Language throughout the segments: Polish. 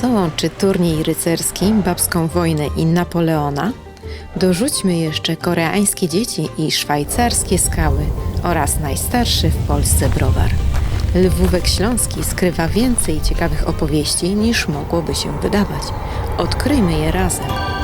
Co łączy turniej rycerski, babską wojnę i Napoleona? Dorzućmy jeszcze koreańskie dzieci i szwajcarskie skały oraz najstarszy w Polsce browar. Lwówek Śląski skrywa więcej ciekawych opowieści niż mogłoby się wydawać. Odkryjmy je razem.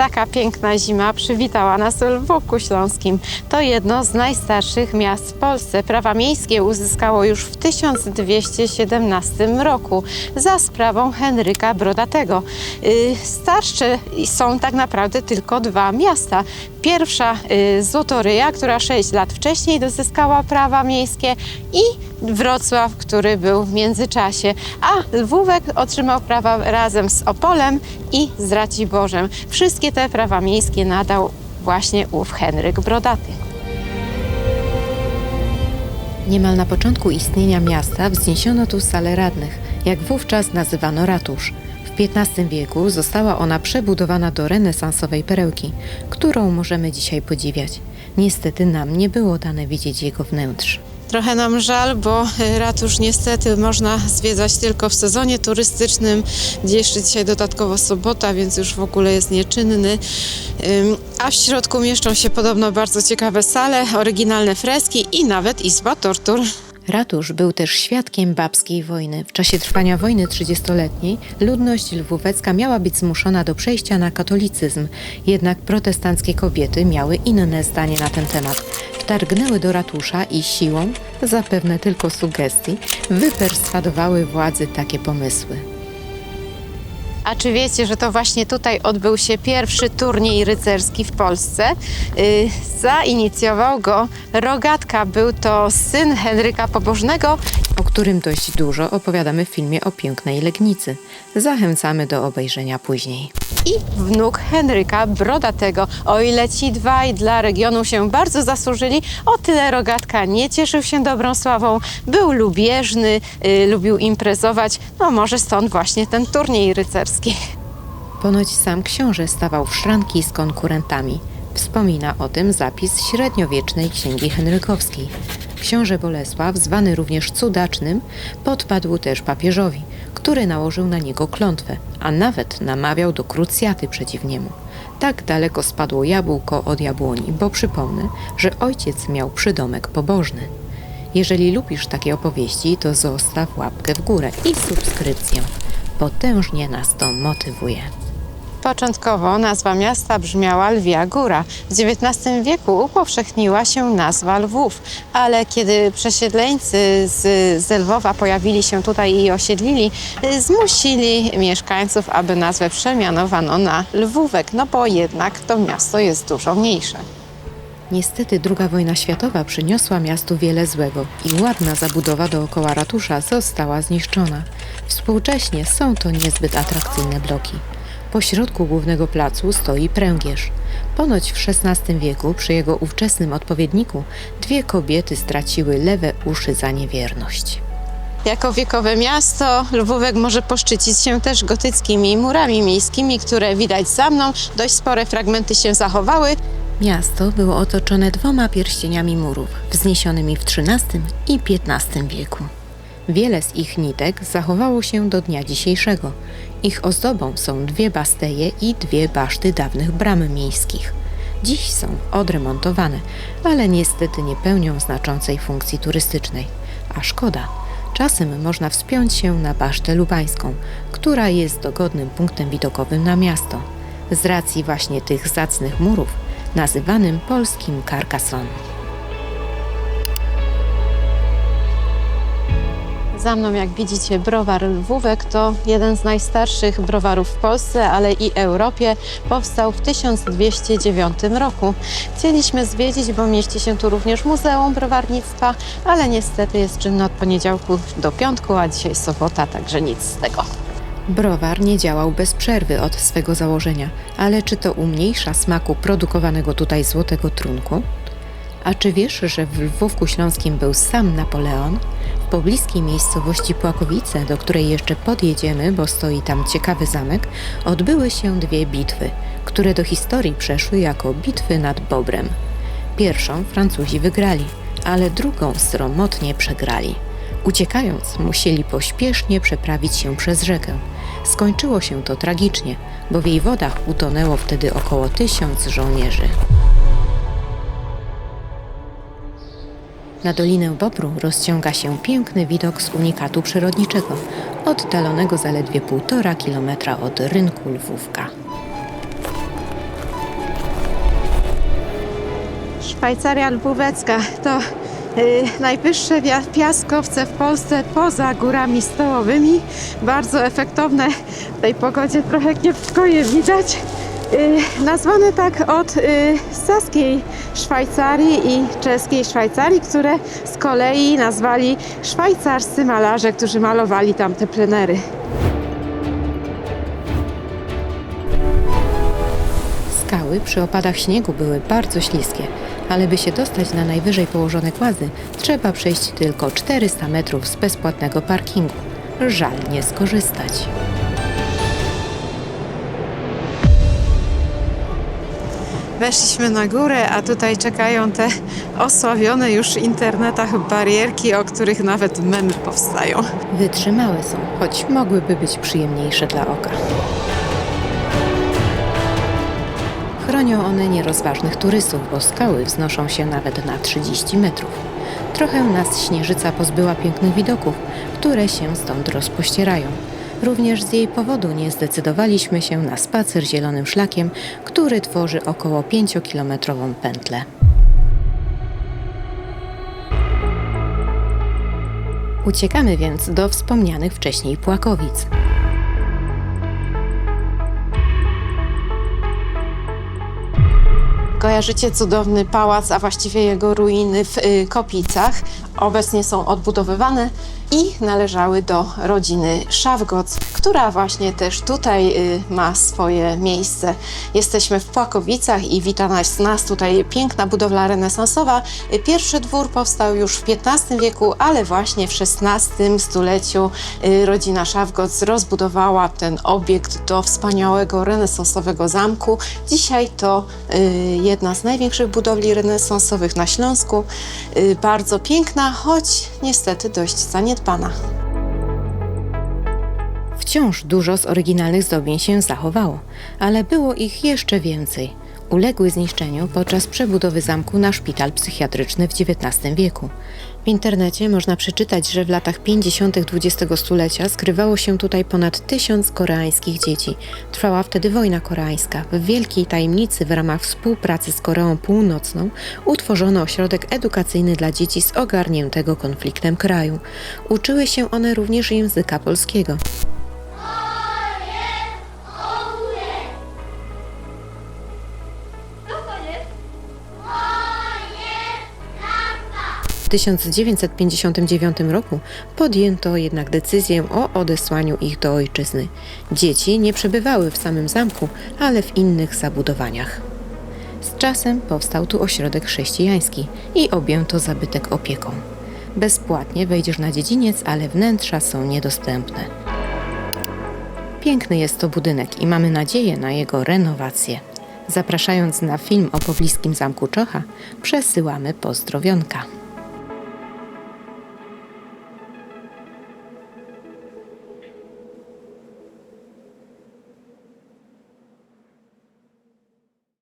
Taka piękna zima przywitała nas w Lwówku Śląskim. To jedno z najstarszych miast w Polsce. Prawa miejskie uzyskało już w 1217 roku za sprawą Henryka Brodatego. Y, Starsze są tak naprawdę tylko dwa miasta. Pierwsza y, Złotoryja, która 6 lat wcześniej dozyskała prawa miejskie i Wrocław, który był w międzyczasie, a Lwówek otrzymał prawa razem z Opolem i z Raciborzem. Wszystkie te prawa miejskie nadał właśnie ów Henryk Brodaty. Niemal na początku istnienia miasta wzniesiono tu salę radnych, jak wówczas nazywano ratusz. W XV wieku została ona przebudowana do renesansowej perełki, którą możemy dzisiaj podziwiać. Niestety nam nie było dane widzieć jego wnętrz. Trochę nam żal, bo y, ratusz niestety można zwiedzać tylko w sezonie turystycznym, gdzie jeszcze dzisiaj dodatkowo sobota, więc już w ogóle jest nieczynny. A w środku mieszczą się podobno bardzo ciekawe sale, oryginalne freski i nawet izba tortur. Ratusz był też świadkiem babskiej wojny. W czasie trwania wojny trzydziestoletniej ludność lwówecka miała być zmuszona do przejścia na katolicyzm, jednak protestanckie kobiety miały inne zdanie na ten temat. Wtargnęły do ratusza i siłą, zapewne tylko sugestii, wyperswadowały władzy takie pomysły. A czy wiecie, że to właśnie tutaj odbył się pierwszy turniej rycerski w Polsce? Yy, zainicjował go Rogatka. Był to syn Henryka Pobożnego o którym dość dużo opowiadamy w filmie o pięknej Legnicy. Zachęcamy do obejrzenia później. I wnuk Henryka Brodatego. O ile ci dwaj dla regionu się bardzo zasłużyli, o tyle Rogatka nie cieszył się dobrą sławą, był lubieżny, yy, lubił imprezować, no może stąd właśnie ten turniej rycerski. Ponoć sam książę stawał w szranki z konkurentami. Wspomina o tym zapis średniowiecznej księgi henrykowskiej. Książę Bolesław, zwany również cudacznym, podpadł też papieżowi, który nałożył na niego klątwę, a nawet namawiał do krucjaty przeciw niemu. Tak daleko spadło jabłko od jabłoni, bo przypomnę, że ojciec miał przydomek pobożny. Jeżeli lubisz takie opowieści, to zostaw łapkę w górę i subskrypcję. Potężnie nas to motywuje. Początkowo nazwa miasta brzmiała Lwia Góra. W XIX wieku upowszechniła się nazwa Lwów, ale kiedy przesiedleńcy z, z Lwowa pojawili się tutaj i osiedlili, zmusili mieszkańców, aby nazwę przemianowano na Lwówek, no bo jednak to miasto jest dużo mniejsze. Niestety II wojna światowa przyniosła miastu wiele złego i ładna zabudowa dookoła ratusza została zniszczona. Współcześnie są to niezbyt atrakcyjne bloki. Po środku głównego placu stoi pręgierz. Ponoć w XVI wieku przy jego ówczesnym odpowiedniku dwie kobiety straciły lewe uszy za niewierność. Jako wiekowe miasto Lwówek może poszczycić się też gotyckimi murami miejskimi, które widać za mną. Dość spore fragmenty się zachowały. Miasto było otoczone dwoma pierścieniami murów, wzniesionymi w XIII i XV wieku. Wiele z ich nitek zachowało się do dnia dzisiejszego. Ich ozdobą są dwie basteje i dwie baszty dawnych bram miejskich. Dziś są odremontowane, ale niestety nie pełnią znaczącej funkcji turystycznej. A szkoda. Czasem można wspiąć się na basztę lubańską, która jest dogodnym punktem widokowym na miasto. Z racji właśnie tych zacnych murów, nazywanym polskim Carcassonne. Za mną, jak widzicie, browar Lwówek to jeden z najstarszych browarów w Polsce, ale i Europie. Powstał w 1209 roku. Chcieliśmy zwiedzić, bo mieści się tu również Muzeum Browarnictwa, ale niestety jest czynny od poniedziałku do piątku, a dzisiaj sobota, także nic z tego. Browar nie działał bez przerwy od swego założenia, ale czy to umniejsza smaku produkowanego tutaj złotego trunku? A czy wiesz, że w Lwówku Śląskim był sam Napoleon? W pobliskiej miejscowości Płakowice, do której jeszcze podjedziemy, bo stoi tam ciekawy zamek, odbyły się dwie bitwy, które do historii przeszły jako bitwy nad Bobrem. Pierwszą Francuzi wygrali, ale drugą sromotnie przegrali. Uciekając, musieli pośpiesznie przeprawić się przez rzekę. Skończyło się to tragicznie, bo w jej wodach utonęło wtedy około tysiąc żołnierzy. Na Dolinę Bobru rozciąga się piękny widok z unikatu przyrodniczego, oddalonego zaledwie półtora kilometra od rynku Lwówka. Szwajcaria Lwówecka to y, najwyższe piaskowce w Polsce poza górami stołowymi. Bardzo efektowne w tej pogodzie, trochę kiepsko je widać. Y, nazwane tak od y, saskiej Szwajcarii i czeskiej Szwajcarii, które z kolei nazwali szwajcarscy malarze, którzy malowali tam te plenery. Skały przy opadach śniegu były bardzo śliskie, ale by się dostać na najwyżej położone głazy, trzeba przejść tylko 400 metrów z bezpłatnego parkingu. Żal nie skorzystać. Weszliśmy na górę, a tutaj czekają te osławione już w internetach barierki, o których nawet memy powstają. Wytrzymałe są, choć mogłyby być przyjemniejsze dla oka. Chronią one nierozważnych turystów, bo skały wznoszą się nawet na 30 metrów. Trochę nas śnieżyca pozbyła pięknych widoków, które się stąd rozpościerają. Również z jej powodu nie zdecydowaliśmy się na spacer zielonym szlakiem, który tworzy około 5-kilometrową pętlę. Uciekamy więc do wspomnianych wcześniej Płakowic. Kojarzycie cudowny pałac, a właściwie jego ruiny w y, Kopicach. Obecnie są odbudowywane i należały do rodziny Szawgoc, która właśnie też tutaj y, ma swoje miejsce. Jesteśmy w Płakowicach i wita nas, nas tutaj piękna budowla renesansowa. Y, Pierwszy dwór powstał już w XV wieku, ale właśnie w XVI stuleciu rodzina Szawgoc rozbudowała ten obiekt do wspaniałego renesansowego zamku. Dzisiaj to jedna z największych budowli renesansowych na Śląsku. Y, bardzo piękna, choć niestety dość zaniedbana. Wciąż dużo z oryginalnych zdobień się zachowało, ale było ich jeszcze więcej. Uległy zniszczeniu podczas przebudowy zamku na szpital psychiatryczny w XIX wieku. W internecie można przeczytać, że w latach 50. XX stulecia skrywało się tutaj ponad tysiąc koreańskich dzieci. Trwała wtedy wojna koreańska. W wielkiej tajemnicy w ramach współpracy z Koreą Północną utworzono ośrodek edukacyjny dla dzieci z ogarniętego konfliktem kraju. Uczyły się one również języka polskiego. 1959 roku podjęto jednak decyzję o odesłaniu ich do ojczyzny. Dzieci nie przebywały w samym zamku, ale w innych zabudowaniach. Z czasem powstał tu ośrodek chrześcijański i objęto zabytek opieką. Bezpłatnie wejdziesz na dziedziniec, ale wnętrza są niedostępne. Piękny jest to budynek i mamy nadzieję na jego renowację. Zapraszając na film o pobliskim zamku Czocha, przesyłamy pozdrowionka.